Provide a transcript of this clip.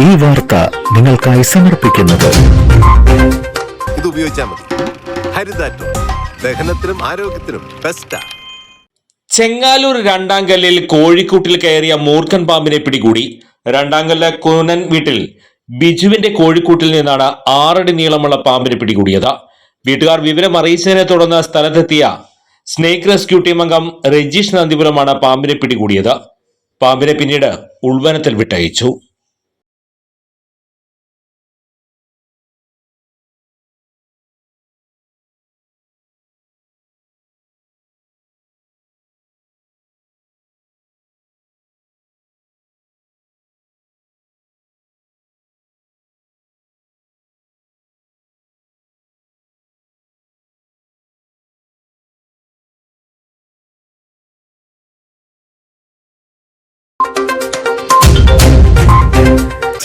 ഈ വാർത്ത നിങ്ങൾക്കായി സമർപ്പിക്കുന്നത്. ഇത് ഉപയോഗിച്ചാൽ മതി. ഹരിതാറ്റോ. ദഹനത്തിനും ആരോഗ്യത്തിനും ബെസ്റ്റാ ചെങ്ങാലൂർ രണ്ടാം കല്ലിൽ കോഴിക്കൂട്ടിൽ കയറിയ മൂർഖൻ പാമ്പിനെ പിടികൂടി. രണ്ടാം കുനൻ കൂനൻ വീട്ടിൽ ബിജുവിന്റെ കോഴിക്കൂട്ടിൽ നിന്നാണ് ആറടി നീളമുള്ള പാമ്പിനെ പിടികൂടിയത്. വീട്ടുകാർ വിവരം അറിയിച്ചതിനെ തുടർന്ന് സ്ഥലത്തെത്തിയ സ്നേക്ക് റെസ്ക്യൂ ടീം അംഗം രജീഷ് നന്ദിപുരമാണ് പാമ്പിനെ പിടികൂടിയത്. പാമ്പിനെ പിന്നീട് ഉൾവനത്തിൽ വിട്ടയച്ചു.